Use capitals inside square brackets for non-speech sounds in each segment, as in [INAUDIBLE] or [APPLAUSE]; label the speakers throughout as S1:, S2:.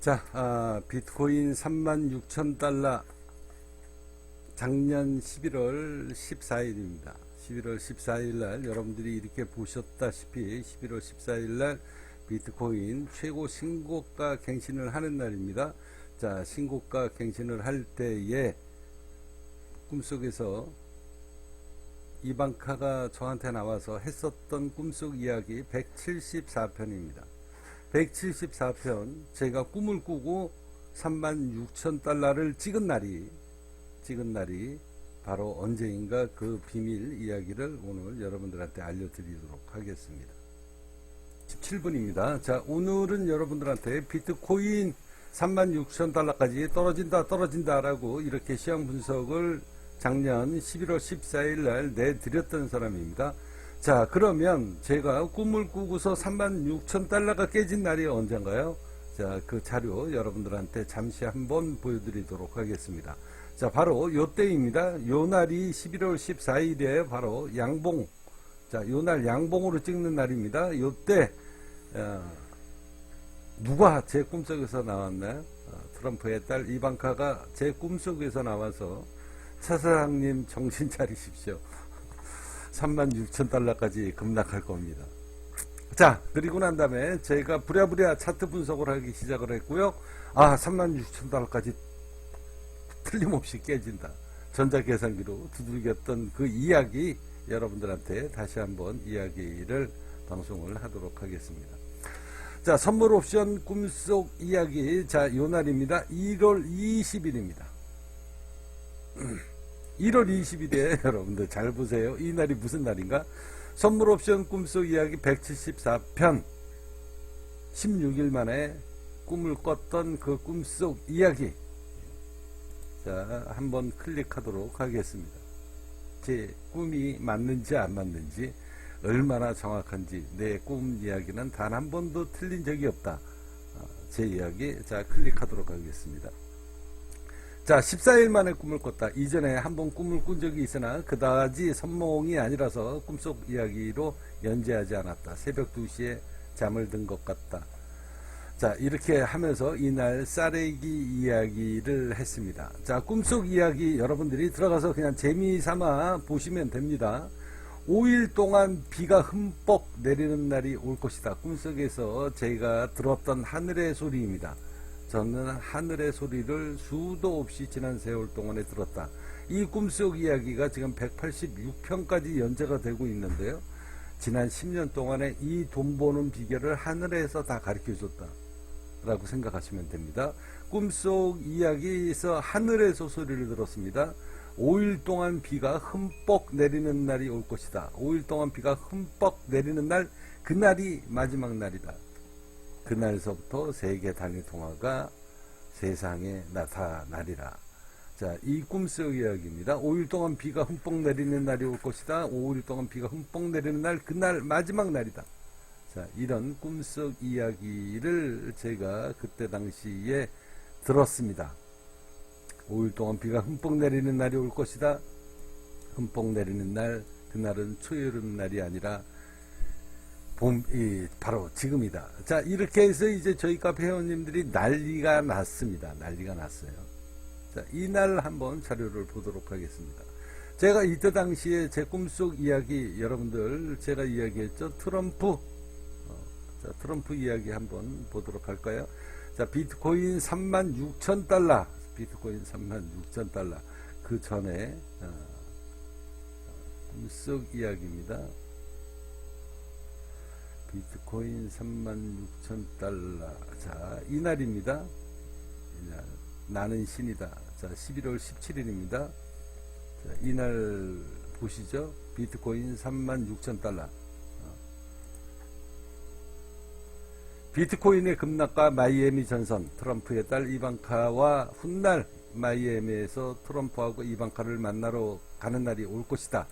S1: 자, 아, 비트코인 36,000달러 작년 11월 14일입니다. 11월 14일 날 여러분들이 이렇게 보셨다시피 11월 14일 날 비트코인 최고 신고가 갱신을 하는 날입니다. 자, 신고가 갱신을 할 때에 꿈속에서 이방카가 저한테 나와서 했었던 꿈속 이야기 174편입니다. 174편 제가 꿈을 꾸고 3만 6천 달러를 찍은 날이 찍은 날이 바로 언제인가 그 비밀 이야기를 오늘 여러분들한테 알려드리도록 하겠습니다. 17분입니다. 자 오늘은 여러분들한테 비트코인 3만 6천 달러까지 떨어진다 떨어진다 라고 이렇게 시황 분석을 작년 11월 14일 날 내드렸던 사람입니다. 자, 그러면 제가 꿈을 꾸고서 3만 6천 달러가 깨진 날이 언젠가요? 자, 그 자료 여러분들한테 잠시 한번 보여드리도록 하겠습니다. 자, 바로 요 때입니다. 요 날이 11월 14일에 바로 양봉. 자, 요 날 양봉으로 찍는 날입니다. 요 때, 어, 누가 제 꿈속에서 나왔나요? 어, 트럼프의 딸 이방카가 제 꿈속에서 나와서 차 사장님 정신 차리십시오. 3만 6천 달러까지 급락할 겁니다. 자, 그리고 난 다음에 제가 부랴부랴 차트 분석을 하기 시작을 했고요. 아, 3만 6천 달러까지 틀림없이 깨진다. 전자계산기로 두들겼던 그 이야기 여러분들한테 다시 한번 이야기를 방송을 하도록 하겠습니다. 자, 선물 옵션 꿈속 이야기. 자, 요 날입니다. 1월 20일입니다. [CLEARS THROAT] 1월 20일에 [LAUGHS] 여러분들 잘 보세요. 이 날이 무슨 날인가? 선물 옵션 꿈속 이야기 174편 16일 만에 꿈을 꿨던 그 꿈속 이야기 자 한번 클릭하도록 하겠습니다. 제 꿈이 맞는지 안 맞는지 얼마나 정확한지 내 꿈 이야기는 단 한 번도 틀린 적이 없다. 어, 제 이야기 자 클릭하도록 하겠습니다. 자, 14일 만에 꿈을 꿨다. 이전에 한번 꿈을 꾼 적이 있으나 그다지 선몽이 아니라서 꿈속 이야기로 연재하지 않았다. 새벽 2시에 잠을 든 것 같다. 자, 이렇게 하면서 이날 쌀레기 이야기를 했습니다. 자, 꿈속 이야기 여러분들이 들어가서 그냥 재미 삼아 보시면 됩니다. 5일 동안 비가 흠뻑 내리는 날이 올 것이다. 꿈속에서 제가 들었던 하늘의 소리입니다. 저는 하늘의 소리를 수도 없이 지난 세월 동안에 들었다. 이 꿈속 이야기가 지금 186편까지 연재가 되고 있는데요. 지난 10년 동안에 이 돈 버는 비결을 하늘에서 다 가르쳐 줬다. 라고 생각하시면 됩니다. 꿈속 이야기에서 하늘에서 소리를 들었습니다. 5일 동안 비가 흠뻑 내리는 날이 올 것이다. 5일 동안 비가 흠뻑 내리는 날, 그날이 마지막 날이다. 그날서부터 세계 단위 통화가 세상에 나타나리라. 자, 이 꿈속 이야기입니다. 5일 동안 비가 흠뻑 내리는 날이 올 것이다. 5일 동안 비가 흠뻑 내리는 날, 그날 마지막 날이다. 자, 이런 꿈속 이야기를 제가 그때 당시에 들었습니다. 5일 동안 비가 흠뻑 내리는 날이 올 것이다. 흠뻑 내리는 날, 그날은 초여름 날이 아니라 봄, 이, 바로 지금이다. 자, 이렇게 해서 이제 저희 카페 회원님들이 난리가 났습니다. 난리가 났어요. 자, 이날 한번 자료를 보도록 하겠습니다. 제가 이때 당시에 제 꿈속 이야기, 여러분들, 제가 이야기했죠. 트럼프, 어, 자, 트럼프 이야기 한번 보도록 할까요? 자, 비트코인 3만 6천 달러, 비트코인 3만 6천 달러. 그 전에, 어, 꿈속 이야기입니다. 비트코인 36,000달러. 자, 이날입니다. 이날. 나는 신이다. 자, 11월 17일입니다. 자, 이날 보시죠. 비트코인 36,000달러. 어. 비트코인의 급락과 마이애미 전선, 트럼프의 딸 이방카와 훗날 마이애미에서 트럼프하고 이방카를 만나러 가는 날이 올 것이다.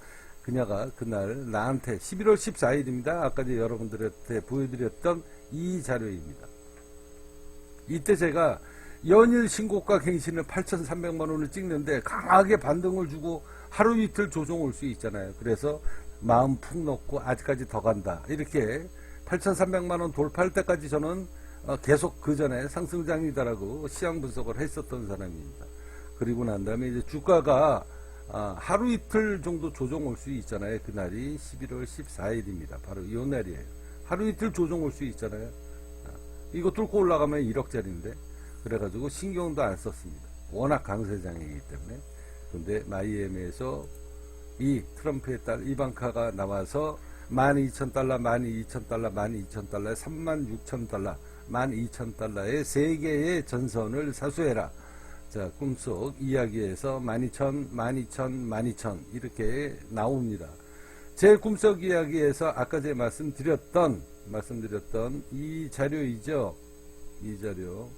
S1: 그녀가 그날 나한테 11월 14일입니다. 아까 여러분들한테 보여드렸던 이 자료입니다. 이때 제가 연일 신고가 갱신을 8,300만 원을 찍는데 강하게 반등을 주고 하루 이틀 조정 올 수 있잖아요. 그래서 마음 푹 놓고 아직까지 더 간다. 이렇게 8,300만 원 돌파할 때까지 저는 어, 계속 그 전에 상승장이다라고 시장 분석을 했었던 사람입니다. 그리고 난 다음에 이제 주가가 아, 하루 이틀 정도 조정 올 수 있잖아요. 그날이 11월 14일입니다. 바로 이 날이에요. 하루 이틀 조정 올 수 있잖아요. 아, 이거 뚫고 올라가면 1억짜리인데 그래가지고 신경도 안 썼습니다. 워낙 강세장이기 때문에. 근데 마이애미에서 이 트럼프의 딸 이방카가 나와서 12,000달러, 12,000달러, 12,000달러에 36,000달러, 12,000달러의 세 개의 전선을 사수해라. 자, 꿈속 이야기에서 12,000, 12,000, 12,000 이렇게 나옵니다. 제 꿈속 이야기에서 아까 제가 말씀드렸던 말씀드렸던 이 자료이죠. 이 자료.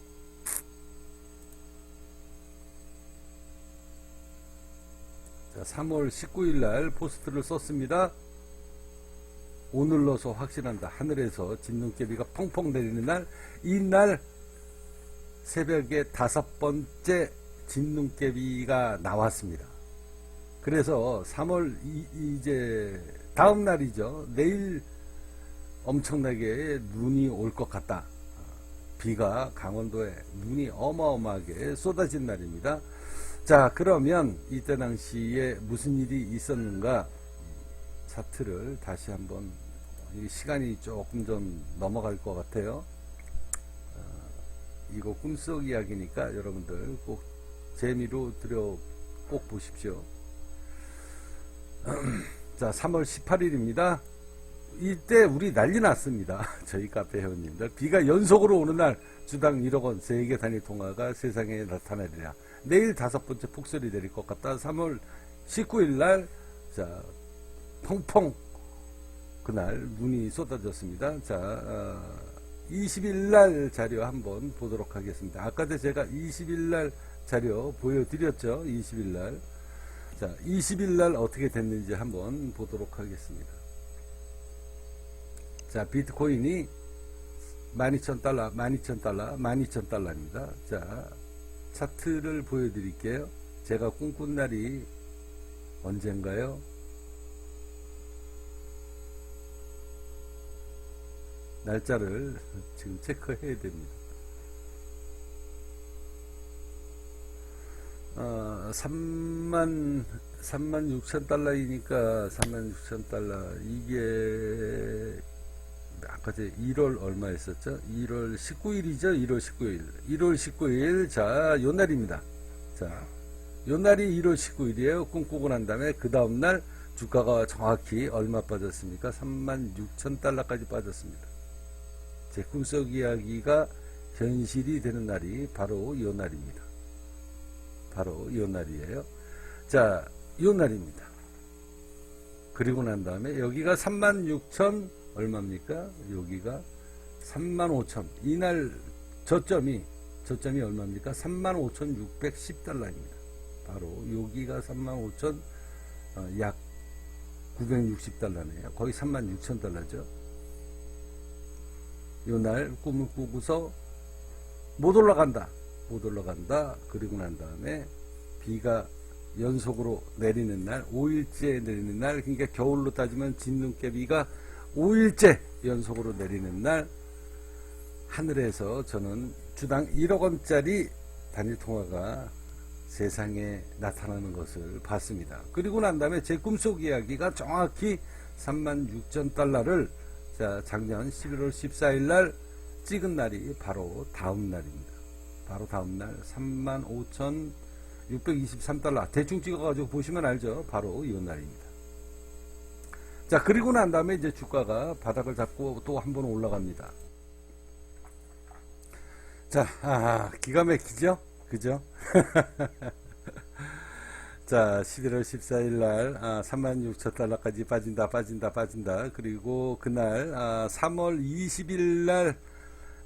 S1: 자, 3월 19일 날 포스트를 썼습니다. 오늘로서 확신한다. 하늘에서 진눈깨비가 펑펑 내리는 날, 이날 새벽에 다섯 번째 진눈깨비가 나왔습니다. 그래서 3월 이, 제 다음 날이죠. 내일 엄청나게 눈이 올 것 같다. 비가 강원도에 눈이 어마어마하게 쏟아진 날입니다. 자, 그러면 이때 당시에 무슨 일이 있었는가? 차트를 다시 한번 이 시간이 조금 좀 넘어갈 것 같아요. 어, 이거 꿈속 이야기니까 여러분들 꼭 재미로 들여 꼭 보십시오. [CLEARS THROAT] 자, 3월 18일입니다. 이때 우리 난리 났습니다. [LAUGHS] 저희 카페 회원님들. 비가 연속으로 오는 날 주당 1억 원 세계 단위 통화가 세상에 나타나리라. 내일 다섯 번째 폭설이 내릴 것 같다. 3월 19일 날, 자, 펑펑, 그날 눈이 쏟아졌습니다. 자, 어, 20일 날 자료 한번 보도록 하겠습니다. 아까도 제가 20일 날 자료 보여드렸죠. 20일 날. 자, 20일 날 어떻게 됐는지 한번 보도록 하겠습니다. 자, 비트코인이 12,000달러, 12,000달러, 12,000달러입니다. 자, 차트를 보여드릴게요. 제가 꿈꾼 날이 언젠가요? 날짜를 지금 체크해야 됩니다. 어, 3만, 3만 6천 달러이니까 3만 6천 달러. 이게, 아까 제 1월 얼마 했었죠? 1월 19일이죠? 1월 19일. 1월 19일. 자, 요 날입니다. 자, 요 날이 1월 19일이에요. 꿈꾸고 난 다음에 그 다음날 주가가 정확히 얼마 빠졌습니까? 3만 6천 달러까지 빠졌습니다. 제 꿈속 이야기가 현실이 되는 날이 바로 요 날입니다. 바로 요 날이에요. 자, 요 날입니다. 그리고 난 다음에 여기가 36,000 얼마입니까? 여기가 35,000. 이날 저점이 저점이 얼마입니까? 35,610달러입니다. 바로 여기가 35,000 어, 약 960달러네요. 거의 36,000달러죠. 요날 꿈을 꾸고서 못 올라간다. 못 올라간다. 그리고 난 다음에 비가 연속으로 내리는 날, 5일째 내리는 날, 그러니까 겨울로 따지면 진눈깨비가 5일째 연속으로 내리는 날, 하늘에서 저는 주당 1억 원짜리 단일 통화가 세상에 나타나는 것을 봤습니다. 그리고 난 다음에 제 꿈속 이야기가 정확히 3만 6천 달러를 자, 작년 11월 14일 날 찍은 날이 바로 다음 날입니다. 바로 다음 날 35,623달러 대충 찍어가지고 보시면 알죠. 바로 이 날입니다. 자 그리고 난 다음에 이제 주가가 바닥을 잡고 또 한 번 올라갑니다. 자 아, 기가 막히죠? 그죠? [LAUGHS] 자, 11월 14일 날, 아, 36,000달러까지 빠진다, 빠진다, 빠진다. 그리고 그날, 아, 3월 20일 날,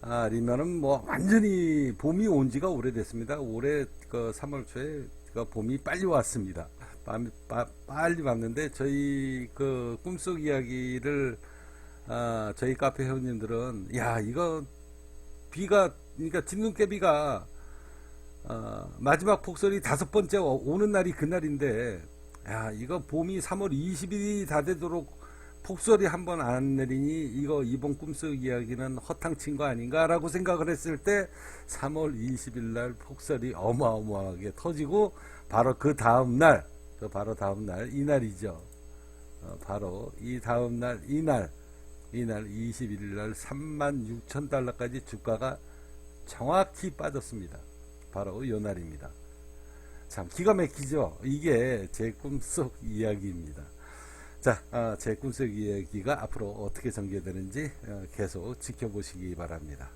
S1: 아, 리면은 뭐, 완전히 봄이 온 지가 오래됐습니다. 올해 그 3월 초에 그 봄이 빨리 왔습니다. 빠, 빠, 빨리 왔는데, 저희 그 꿈속 이야기를, 아, 저희 카페 회원님들은, 야, 이거, 비가, 그러니까 진눈깨비가, 어, 마지막 폭설이 다섯 번째 오는 날이 그날인데, 야, 이거 봄이 3월 20일이 다 되도록 폭설이 한 번 안 내리니 이거 이번 꿈속 이야기는 허탕친 거 아닌가라고 생각을 했을 때 3월 20일 날 폭설이 어마어마하게 터지고 바로 그 다음 날, 그 바로 다음 날 이날이죠. 어, 바로 이 다음 날 이날 이날 21일 날 3만 6천 달러까지 주가가 정확히 빠졌습니다. 바로 요 날입니다. 참 기가 막히죠. 이게 제 꿈속 이야기입니다. 자, 아, 제 꿈속 이야기가 앞으로 어떻게 전개되는지 어, 계속 지켜보시기 바랍니다.